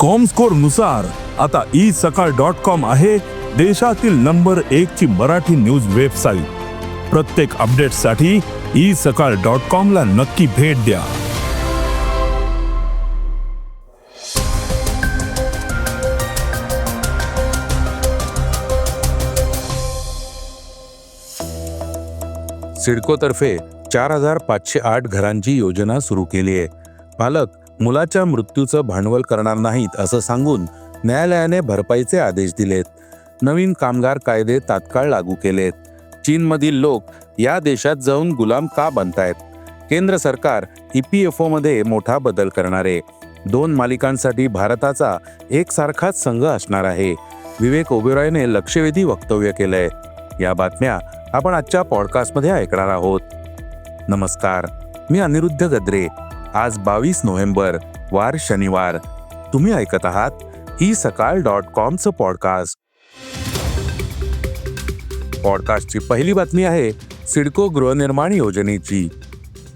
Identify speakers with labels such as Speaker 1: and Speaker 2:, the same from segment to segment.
Speaker 1: कॉमस्कोरनुसार आता ई सकाळ dot com आहे देशातील नंबर एक ची मराठी न्यूज वेबसाईट प्रत्येक अपडेटसाठी ई सकाळ डॉट कॉम ला नक्की भेट द्या. सिडकोतर्फे चार हजार पाचशे आठ घरांची योजना सुरू केली आहे. पालक मुलाच्या मृत्यूचं भांडवल करणार नाहीत असं सांगून न्यायालयाने भरपाईचे आदेश दिलेत. नवीन कामगार कायदे तात्काळ लागू केलेत. चीनमधील लोक या देशात जाऊन गुलाम का बनतायत? केंद्र सरकार ई पी एफ ओमध्ये मोठा बदल करणार आहे. दोन मालिकांसाठी भारताचा एकसारखाच संघ असणार आहे. विवेक ओबेरॉयने लक्षवेधी वक्तव्य केलंय. या बातम्या आपण आजच्या पॉडकास्टमध्ये ऐकणार आहोत. नमस्कार. मी अनिरुद्ध गद्रे. आज बावीस नोव्हेंबर वार शनिवार. तुम्ही ऐकत आहात ही सकाळ डॉट कॉमचं पॉडकास्ट. पॉडकास्टची पहिली बातमी आहे सिडको गृहनिर्माण योजनेची.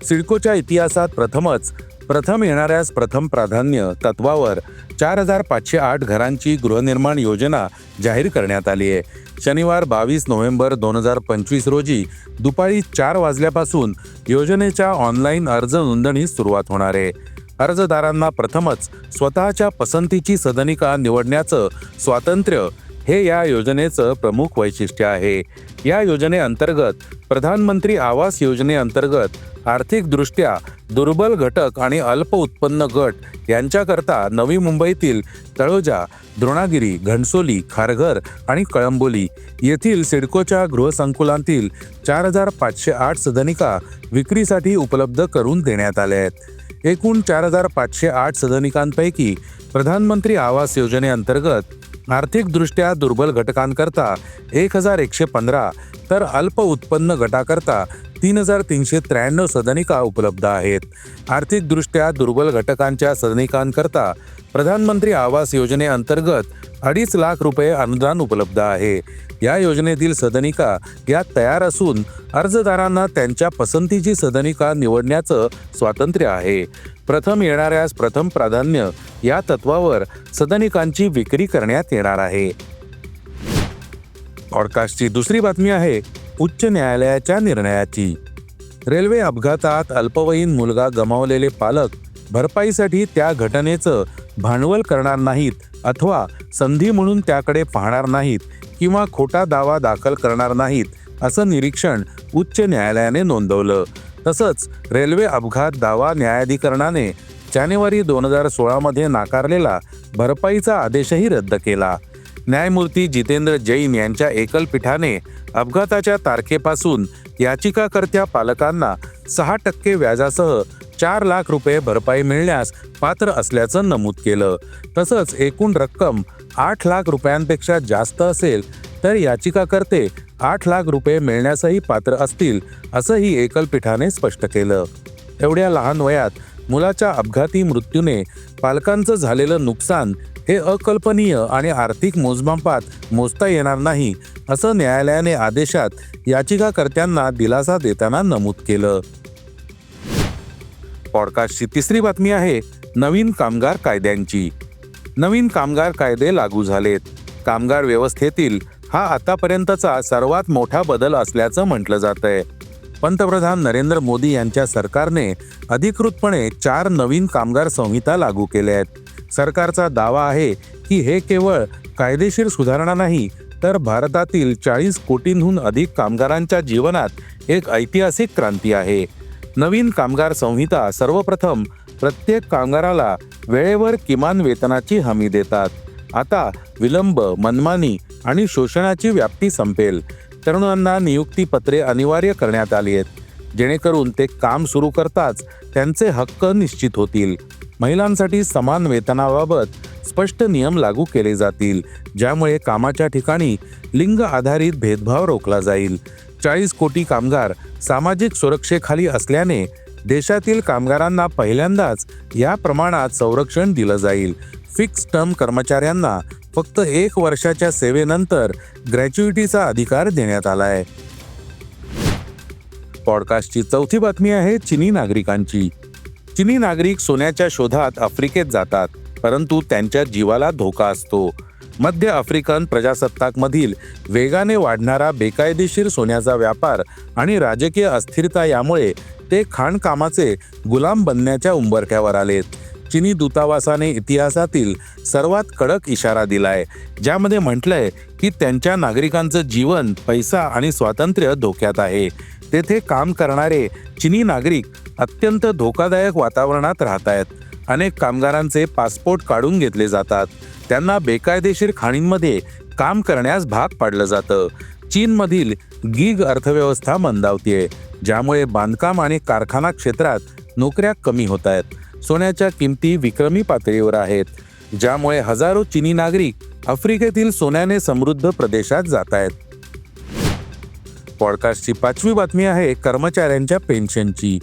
Speaker 1: सिडकोच्या इतिहासात प्रथमच प्रथम येणाऱ्यास प्रथम प्राधान्य तत्वावर चार हजार पाचशे आठ घरांची गृहनिर्माण योजना जाहीर करण्यात आली आहे. शनिवार बावीस नोव्हेंबर दोन हजार पंचवीस रोजी दुपारी चार वाजल्यापासून योजनेच्या ऑनलाईन अर्ज नोंदणीस सुरुवात होणार आहे. अर्जदारांना प्रथमच स्वतःच्या पसंतीची सदनिका निवडण्याचं स्वातंत्र्य हे या योजनेचं प्रमुख वैशिष्ट्य आहे. या योजनेअंतर्गत प्रधानमंत्री आवास योजनेअंतर्गत आर्थिकदृष्ट्या दुर्बल घटक आणि अल्प उत्पन्न गट यांच्याकरता नवी मुंबईतील तळोजा द्रोणागिरी घणसोली खारघर आणि कळंबोली येथील सिडकोच्या गृहसंकुलांतील चार हजार पाचशे आठ सदनिका विक्रीसाठी उपलब्ध करून देण्यात आल्या आहेत. एकूण चार हजार पाचशे आठ सदनिकांपैकी प्रधानमंत्री आवास योजनेअंतर्गत आर्थिकदृष्ट्या दुर्बल घटकांकरता एक हजार एकशे पंधरा तर अल्प उत्पन्न गटाकरता तीन हजार तीनशे त्र्याण्णव सदनिका उपलब्ध आहेत. आर्थिकदृष्ट्या दुर्बल घटकांच्या सदनिकांकरता प्रधानमंत्री आवास योजनेअंतर्गत अडीच लाख रुपये अनुदान उपलब्ध आहे. या योजनेतील सदनिका या तयार असून अर्जदारांना त्यांच्या पसंतीची सदनिका निवडण्याचं स्वातंत्र्य आहे. प्रथम येणाऱ्यास प्रथम प्राधान्य या तत्वावर सदनिकांची विक्री करण्यात येणार आहे. पॉडकास्टची दुसरी बातमी आहे उच्च न्यायालयाच्या निर्णयाची. रेल्वे अपघातात अल्पवयीन मुलगा गमावलेले पालक भरपाईसाठी त्या घटनेचं भांडवल करणार नाहीत अथवा संधी म्हणून त्याकडे पाहणार नाहीत किंवा खोटा दावा दाखल करणार नाहीत असं निरीक्षण उच्च न्यायालयाने नोंदवलं. तसंच रेल्वे अपघात दावा न्यायाधिकरणाने जानेवारी दोन हजार सोळामध्ये नाकारलेला भरपाईचा आदेशही रद्द केला. न्यायमूर्ती जितेंद्र जैन यांच्या एकल पीठाने अपघाताच्या तारखेपासून याचिकाकर्त्या पालकांना सहा टक्के व्याजासह चार लाख रुपये भरपाई मिळण्यास पात्र असल्याचं नमूद केलं. तसंच एकूण रक्कम आठ लाख रुपयांपेक्षा जास्त असेल तर याचिकाकर्ते आठ लाख रुपये मिळण्यासही पात्र असतील असंही एकलपीठाने स्पष्ट केलं. एवढ्या लहान वयात मुलाच्या अपघाती मृत्यूने पालकांचं झालेलं नुकसान हे अकल्पनीय आणि आर्थिक मोजमापात मोजता येणार नाही असं न्यायालयाने आदेशात याचिकाकर्त्यांना दिलासा देताना नमूद केलं. पॉडकास्टची तिसरी बातमी आहे नवीन कामगार कायद्यांची. नवीन कामगार कायदे लागू झालेत. कामगार व्यवस्थेतील हा आतापर्यंतचा सर्वात मोठा बदल असल्याचं म्हटलं जात आहे पंतप्रधान नरेंद्र मोदी यांच्या सरकारने अधिकृतपणे चार नवीन कामगार संहिता लागू केल्या आहेत. सरकारचा दावा आहे की हे केवळ कायदेशीर सुधारणा नाही तर भारतातील चाळीस कोटींहून अधिक कामगारांच्या जीवनात एक ऐतिहासिक क्रांती आहे. नवीन कामगार संहिता सर्वप्रथम प्रत्येक कामगाराला वेळेवर किमान वेतनाची हमी देतात. आता विलंब मनमानी आणि शोषणाची व्याप्ती संपेल. तरुणांना नियुक्ती पत्रे अनिवार्य करण्यात आली आहेत. जेणेकरून ते काम सुरू करताच त्यांचे हक्क निश्चित होतील. महिलांसाठी समान वेतनाबाबत स्पष्ट नियम लागू केले जातील ज्यामुळे कामाच्या ठिकाणी लिंग आधारित भेदभाव रोखला जाईल. चाळीस कोटी कामगार सामाजिक सुरक्षेखाली असल्याने देशातील कामगारांना पहिल्यांदाच या प्रमाणात संरक्षण दिलं जाईल. फिक्स टर्म कर्मचाऱ्यांना फक्त एक वर्षाच्या सेवेनंतर ग्रॅच्युइटीचा अधिकार देण्यात आला आहे पॉडकास्टची चौथी बातमी आहे चिनी नागरिकांची. चिनी नागरिक सोन्याच्या शोधात आफ्रिकेत जातात परंतु त्यांच्या जीवाला धोका असतो. मध्य आफ्रिकन प्रजासत्ताकमधील वेगाने वाढणारा बेकायदेशीर सोन्याचा व्यापार आणि राजकीय अस्थिरता यामुळे ते खाणकामाचे गुलाम बनण्याच्या उंबरठ्यावर आलेत. चिनी दूतावासाने इतिहासातील सर्वात कडक इशारा दिलाय ज्यामध्ये म्हटलंय की त्यांच्या नागरिकांचं जीवन पैसा आणि स्वातंत्र्य धोक्यात आहे. तेथे काम करणारे चिनी नागरिक अत्यंत धोकादायक वातावरणात राहत आहेत अनेक कामगारांचे पासपोर्ट काढून घेतले जातात. त्यांना बेकायदेशीर खाणींमध्ये काम करण्यास भाग पाडलं जातं. चीनमधील गिग अर्थव्यवस्था मंदावतीये ज्यामुळे बांधकाम आणि कारखाना क्षेत्रात नोकऱ्या कमी होत आहेत सोन्याच्या किमती विक्रमी पातळीवर आहेत ज्यामुळे हजारो चिनी नागरिक आफ्रिकेतील सोन्याने समृद्ध प्रदेशात जात आहेत. पॉडकास्टची पाचवी बातमी आहे कर्मचाऱ्यांच्या पेन्शनची.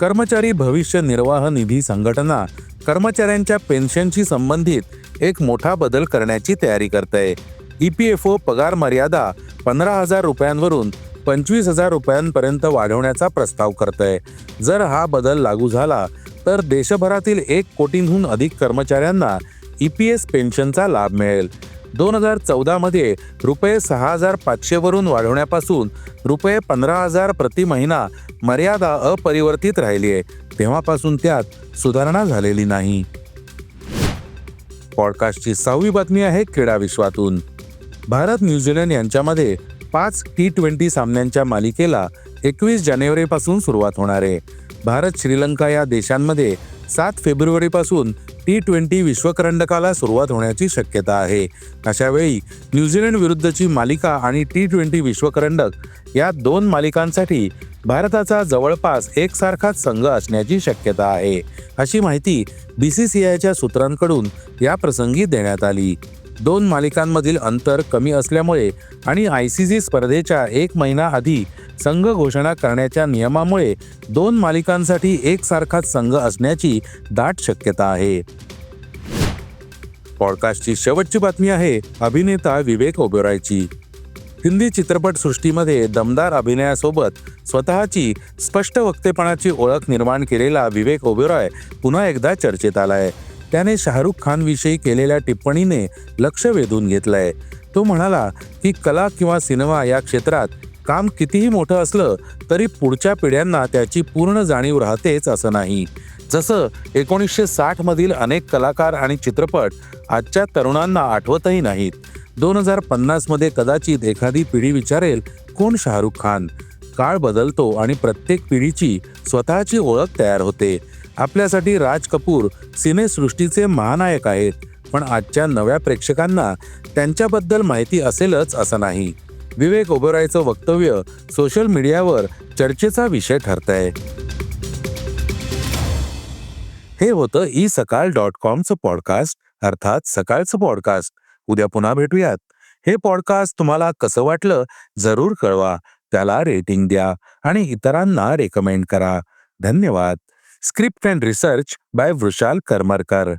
Speaker 1: कर्मचारी भविष्य निर्वाह निधी संघटना कर्मचाऱ्यांच्या पेन्शनशी संबंधित एक मोठा बदल करण्याची तयारी करत आहे ई पी एफ ओ पगार मर्यादा पंधरा हजार रुपयांवरून पंचवीस हजार रुपयांपर्यंत वाढवण्याचा प्रस्ताव करत आहे जर हा बदल लागू झाला तर देशभरातील एक कोटींहून अधिक कर्मचाऱ्यांना ई पी एस पेन्शनचा लाभ मिळेल. दोन हजार चौदामध्ये रुपये सहा हजार पाचशेवरून वाढवण्यापासून रुपये पंधरा हजार प्रति महिना मर्यादा अपरिवर्तित राहिली आहे. तेव्हापासून त्यात सुधारणा झालेली नाही. पॉडकास्टची सहावी बातमी आहे क्रीडा विश्वातून. भारत न्यूझीलंड यांच्यामध्ये पाच टी ट्वेंटी सामन्यांच्या मालिकेला एकवीस जानेवारीपासून सुरुवात होणार आहे. भारत श्रीलंका या देशांमध्ये सात फेब्रुवारीपासून टी ट्वेंटी विश्वकरंडकाला सुरुवात होण्याची शक्यता आहे. अशा वेळी न्यूझीलंड विरुद्धची मालिका आणि टी ट्वेंटी विश्वकरंडक या दोन मालिकांसाठी भारताचा जवळपास एकसारखाच संघ असण्याची शक्यता आहे. अशी माहिती बी सी सी आयच्या सूत्रांकडून या प्रसंगी देण्यात आली. दोन मालिकांमधील अंतर कमी असल्यामुळे आणि आय सी सी स्पर्धेच्या एक महिना आधी संघ घोषणा करण्याच्या नियमामुळे दोन मालिकांसाठी एकसारखाच संघ असण्याची दाट शक्यता आहे. पॉडकास्टची शेवटची बातमी आहे अभिनेता विवेक ओबेरॉयची. हिंदी चित्रपटसृष्टीमध्ये दमदार अभिनयासोबत स्वतःची स्पष्ट वक्तेपणाची ओळख निर्माण केलेला विवेक ओबेरॉय पुन्हा एकदा चर्चेत आलाय. त्याने शाहरुख खानविषयी केलेल्या टिप्पणीने लक्ष वेधून घेतलंय. तो म्हणाला की कला किंवा सिनेमा या क्षेत्रात काम कितीही मोठं असलं तरी पुढच्या पिढ्यांना त्याची पूर्ण जाणीव राहतेच असं नाही. जसं एकोणीसशे साठमधील अनेक कलाकार आणि चित्रपट आजच्या तरुणांना आठवतही नाहीत. दोन हजार पन्नासमध्ये कदाचित एखादी पिढी विचारेल कोण शाहरुख खान? काळ बदलतो आणि प्रत्येक पिढीची स्वतःची ओळख तयार होते. आपल्यासाठी राज कपूर सिनेसृष्टीचे महानायक आहेत पण आजच्या नव्या प्रेक्षकांना त्यांच्याबद्दल माहिती असेलच असं नाही. विवेक ओबेरॉयचं वक्तव्य सोशल मीडियावर चर्चेचा विषय ठरतंय. हे होतं ई सकाळ डॉट कॉमचं पॉडकास्ट अर्थात सकाळचं पॉडकास्ट. उद्या पुन्हा भेटूयात. हे पॉडकास्ट तुम्हाला कसं वाटलं जरूर कळवा. त्याला रेटिंग द्या आणि इतरांना रेकमेंड करा. धन्यवाद. Script and research by Vrushal Karmarkar.